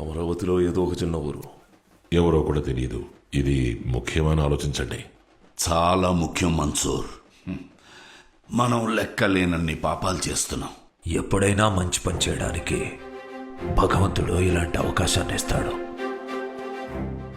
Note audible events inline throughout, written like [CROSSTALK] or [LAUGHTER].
అమరావతిలో ఏదో ఒక చిన్న ఊరు ఎవరో కూడా తెలియదు ఇది ముఖ్యమని ఆలోచించండి చాలా ముఖ్యం మన్సూర్. మనం లెక్కలేనన్ని పాపాలు చేస్తున్నాం. ఎప్పుడైనా మంచి పని చేయడానికి భగవంతుడు ఇలాంటి అవకాశాన్ని ఇస్తాడు.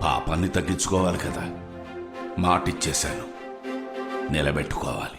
పాపాన్ని తగ్గించుకోవాలి కదా. మాటిచ్చేశాను. నిలబెట్టుకోవాలి.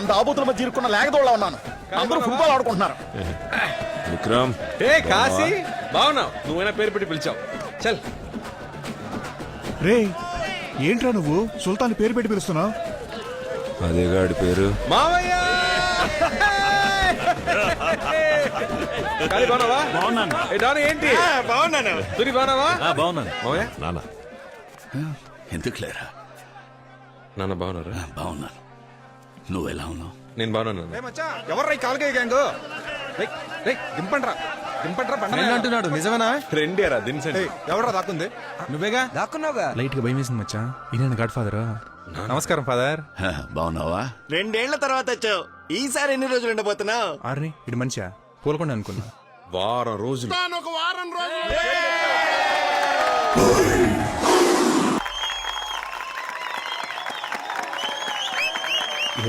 వంద ఆబూతుల మధ్య ఇరుక్కున్న లేకదోళ్ళ ఉన్నాను. అందరూ ఫుట్బాల్ ఆడుకుంటున్నారు. విక్రమ్ ఏ కాశీ బాగున్నావు నువ్వైనా పేరు పెట్టి పిలిచావు. చల్. రే ఏంట్రా నువ్వు? సుల్తాన్ పేరు పెట్టి పిలుస్తున్నావు అదే గాడి పేరు. మావయ్య! బాగున్నావా బాగున్నాను. ఏంటి? బాగున్నాను తురి బాగున్నావా బాగున్నాను మావయ్య? నాన్న. ఎందుకు లేరా? నాన్న బాగున్నారా బాగున్నాను నువ్వెలా ఉన్నావు? నేను బాగున్నాను ఎవర్రా కాలుగా గ్యాంగ్ దింపండ్రా దింపండ్రా అంటున్నాడు నిజమేనా? రెండేరా దించండి. ఎవడరా దాక్కుంది? నువ్వేగా? దాక్కున్నావుగా? లైట్గా భయం వేసింది మచ్చా. ఈయన గాడ్ ఫాదర్ నమస్కారం ఫాదర్. బాగున్నావా? రెండేళ్ళ తర్వాత వచ్చావు. ఈసారి ఎన్ని రోజులు ఉండబోతున్నావు? ఆర్ని ఇటు మనిషా. పూలకుండా అనుకున్నా. వారం రోజులు.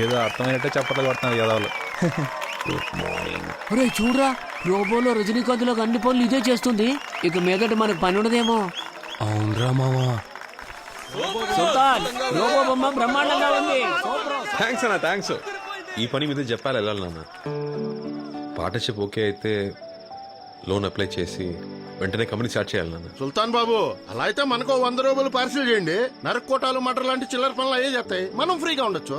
ఏదో అర్థమైనట్టే చప్పట్లు కొడుతున్నారు యదవులు. ఒరే చూడరా. రోబోలో రజనీకాంత్లో అన్ని పనులు ఇదే చేస్తుంది. ఇక మీదట మనకు పని ఉండదేమో. అవునరా మామా. సుల్తాన్ రోబో బొమ్మ బ్రహ్మాండంగా ఉంది. థ్యాంక్స్ అన్న థ్యాంక్స్ ఈ పని మీద చెప్పాలి వెళ్ళాలి నాన్న. పార్ట్నర్షిప్ ఓకే అయితే లోన్ అప్లై చేసి వెంటనే కంపెనీ స్టార్ట్ చేయాలి నాన్న. సుల్తాన్ బాబు అలా అయితే మనకు వంద రూపాయలు పార్సిల్ చేయండి. నరకోటాలు మటర్ లాంటి చిల్లర పనులు అయ్యే చేస్తాయి. మనం ఫ్రీగా ఉండొచ్చు.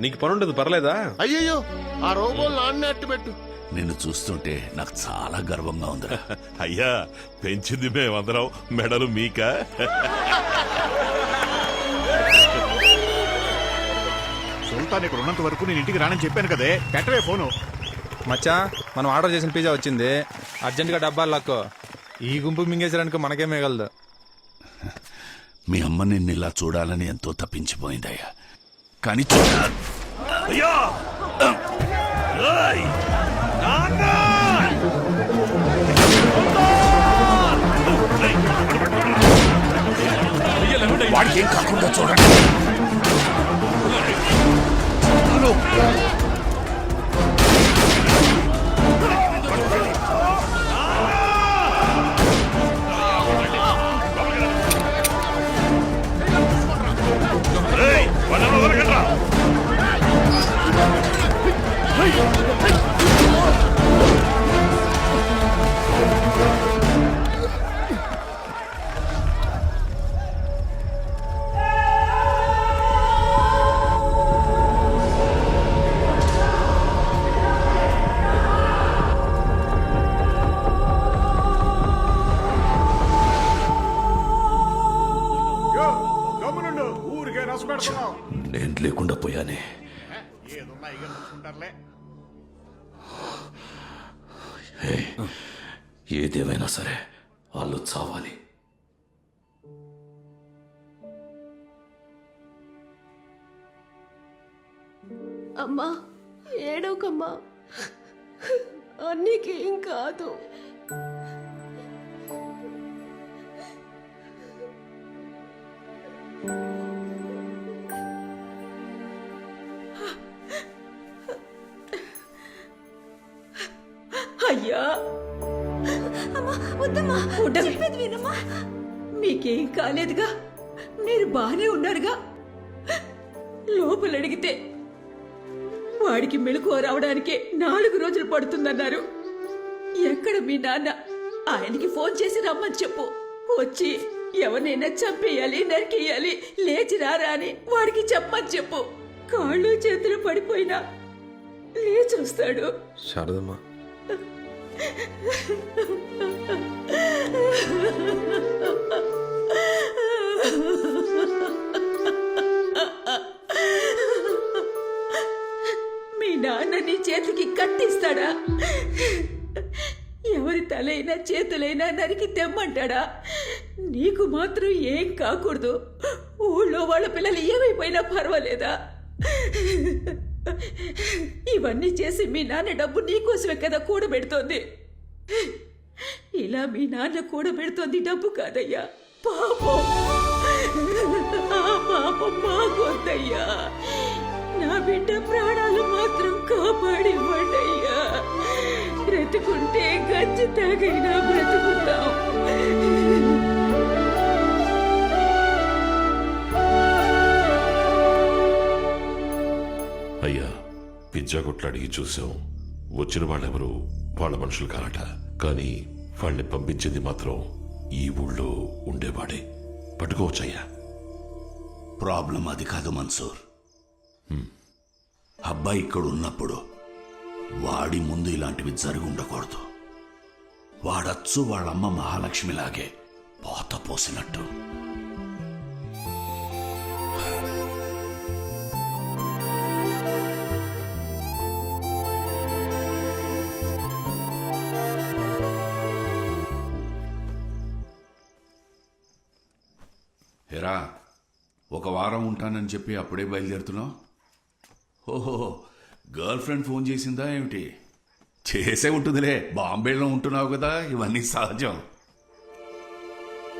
నీకు పని ఉండదు పర్లేదా? అయ్యయ్యో ఆ రోబోలు నాన్నే అట్టు పెట్టు నిన్ను చూస్తుంటే నాకు చాలా గర్వంగా ఉందిరా. [LAUGHS] అయ్యా పెంచింది మేమందరం మెడలు మీక? సుల్తాన్ ఇక్కడ ఉన్నంత వరకు నేను ఇంటికి రానని చెప్పాను కదే. పెట్టవే ఫోను. మచ్చా మనం ఆర్డర్ చేసిన పిజ్జా వచ్చింది. అర్జెంటుగా డబ్బాలు లక్కో. ఈ గుంపు మింగేసడానికి మనకే మిగలదు. మీ అమ్మ నిన్ను ఇలా చూడాలని ఎంతో తప్పించిపోయిందయ్యా. కానీ చూడాలి వాడికి ఏం కాకుండా చూడండి. నేను లేకుండా పోయానే. ఏదేమైనా సరే వాళ్ళు చావాలి. అమ్మా ఏడవకమ్మా. అన్నికేం కాదు. అయ్యా అమ్మా చెప్పేది వినమ్మా. మీకేం కాలేదుగా? మీరు బానే ఉన్నారుగా. లోపల అడిగితే వాడికి మెలకువ రావడానికే నాలుగు రోజులు పడుతుందన్నారు. ఎక్కడ మీ నాన్న? ఆయనకి ఫోన్ చేసి రమ్మని చెప్పు. వచ్చి ఎవరినైనా చంపేయాలి నరికేయాలి లేచి రారా అని వాడికి చెప్పమని చెప్పు. కాళ్ళు చేతులు పడిపోయినా లేచి వస్తాడు శారదమ్మా. మీ నాన్న నీ చేతికి కట్టిస్తాడా? ఎవరి తలైనా చేతులైనా నరికి తెమ్మంటాడా? నీకు మాత్రం ఏం కాకూడదు. ఊళ్ళో వాళ్ళ పిల్లలు ఏమైపోయినా పర్వాలేదా? ఇవన్నీ చేసి మీ నాన్న డబ్బు నీకోసమే కదా కూడబెడుతోంది. ఇలా మీ నాన్న కూడబెడుతోంది డబ్బు కాదయ్యా. పాపం. పాపం మాకొద్దయ్యా. నా బిడ్డ ప్రాణాలు మాత్రం కాపాడివ్వండియ్యా. బ్రతుకుంటే గచ్చి తాగైనా బ్రతుకుతాం. పిజ్జా కొట్లు అడిగి చూసాం. వచ్చిన వాళ్ళెవరు వాళ్ళ మనుషులు కారట. కానీ వాళ్ళని పంపించింది మాత్రం ఈ ఊళ్ళో ఉండేవాడే. పట్టుకోవచ్చయ్యా. ప్రాబ్లం అది కాదు మన్సూర్. అబ్బాయి ఇక్కడ ఉన్నప్పుడు వాడి ముందు ఇలాంటివి జరిగి ఉండకూడదు. వాడచ్చు వాళ్ళమ్మ మహాలక్ష్మిలాగే పోత పోసినట్టు. ఉంటానని చెప్పి అప్పుడే బయలుదేరుతున్నావు? ఓహో గర్ల్ ఫ్రెండ్ ఫోన్ చేసిందా ఏమిటి? చేసే ఉంటుందిలే బాంబేలో ఉంటున్నావు కదా ఇవన్నీ సహజం.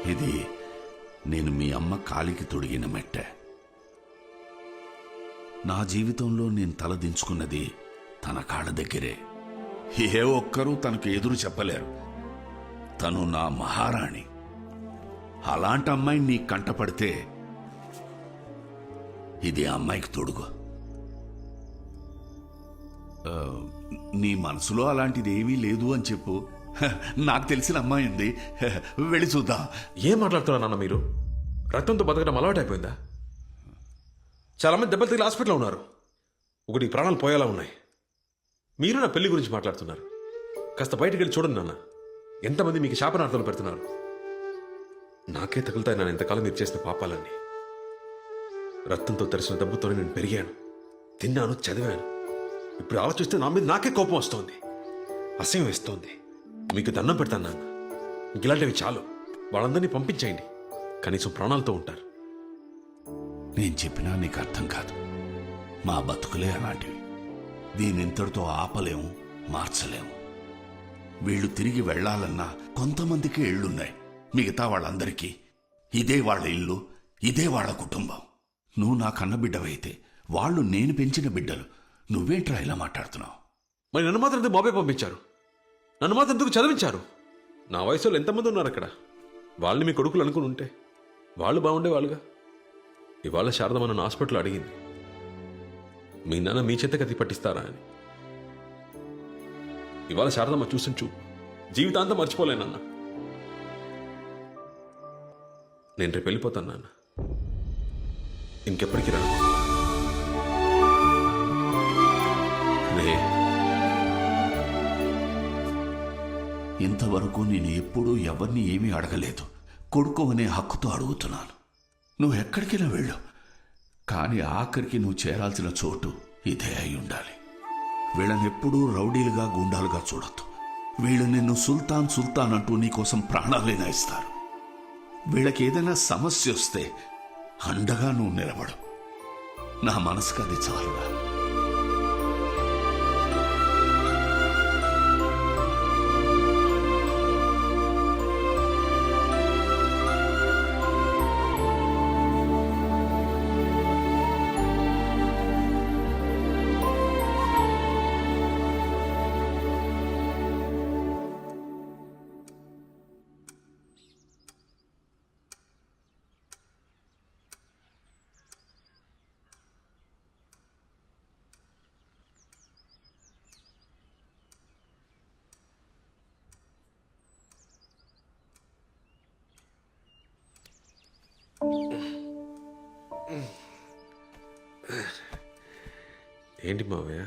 ఇది నేను మీ అమ్మ కాలికి తొడిగిన మెట్ట. నా జీవితంలో నేను తలదించుకున్నది తన కాళ్ళ దగ్గరే. ఏ ఒక్కరూ తనకు ఎదురు చెప్పలేరు. తను నా మహారాణి. అలాంటి అమ్మాయిని నీ కంటపడితే ఇది ఆ అమ్మాయికి తొడుగు నీ మనసులో అలాంటిది ఏమీ లేదు అని చెప్పు. హ, నాకు తెలిసిన అమ్మాయి ఉంది. వెళ్ళి చూద్దాం. ఏం మాట్లాడుతున్నారు నాన్న మీరు? రక్తంతో బతకడం అలవాటైపోయిందా? చాలామంది దెబ్బలు తగిలి హాస్పిటల్లో ఉన్నారు. ఒకటి ప్రాణాలు పోయేలా ఉన్నాయి. మీరు నా పెళ్ళి గురించి మాట్లాడుతున్నారు. కాస్త బయటికి వెళ్ళి చూడండి నాన్న. ఎంతమంది మీకు శాపనార్థాలు పెడుతున్నారు? నాకే తగులుతాయి నన్ను ఎంతకాలం మీరు చేసిన పాపాలన్నీ. రక్తంతో తెరిచిన డబ్బుతో నేను పెరిగాను. తిన్నాను చదివాను. ఇప్పుడు ఆలోచిస్తే నా మీద నాకే కోపం వస్తోంది. అసహ్యం వేస్తోంది. మీకు దండం పెడతాను నాన్న. ఇలాంటివి చాలు. వాళ్ళందరినీ పంపించేయండి. కనీసం ప్రాణాలతో ఉంటారు. నేను చెప్పినా నీకు అర్థం కాదు. మా బతుకులే అలాంటివి. దీనింతటితో ఆపలేము మార్చలేము. వీళ్ళు తిరిగి వెళ్ళాలన్నా కొంతమందికి ఇళ్ళున్నాయి. మిగతా వాళ్ళందరికీ ఇదే వాళ్ళ ఇల్లు ఇదే వాళ్ళ కుటుంబం. నువ్వు నా కన్న బిడ్డవైతే వాళ్ళు నేను పెంచిన బిడ్డలు. నువ్వేంట్రా ఇలా మాట్లాడుతున్నావు? మరి నన్ను మాత్రం ఎందుకు బాబాయ్ పంపించారు? నన్ను మాత్రం ఎందుకు చదివించారు? నా వయసులో ఎంతమంది ఉన్నారు అక్కడ? వాళ్ళని మీ కొడుకులు అనుకుని ఉంటే వాళ్ళు బాగుండే వాళ్ళుగా ఇవాళ శారదమ్మ నన్ను హాస్పిటల్ అడిగింది. మీ నాన్న మీ చేత కత్తి పట్టిస్తారా అని. ఇవాళ శారదమ్మ చూసిన చూ జీవితాంతం మర్చిపోలేనన్నా నేను రేపు వెళ్ళిపోతాను నాన్న. ఎప్పటికి రా ఇంతవరకు నేను ఎప్పుడూ ఎవరిని ఏమీ అడగలేదు. కొడుకు అనే హక్కుతో అడుగుతున్నాను. నువ్వు ఎక్కడికైనా వెళ్ళు. కానీ ఆఖరికి నువ్వు చేరాల్సిన చోటు ఇదే అయి ఉండాలి. వీళ్ళని ఎప్పుడూ రౌడీలుగా గుండాలుగా చూడొద్దు. వీళ్ళు నిన్ను సుల్తాన్ సుల్తాన్ అంటూ నీకోసం ప్రాణాలైనా ఇస్తారు. వీళ్ళకి ఏదైనా సమస్య వస్తే అండగా నువ్వు నిలబడు. నా మనసుకు అది చాలురా. ఏంటి మావయ్య?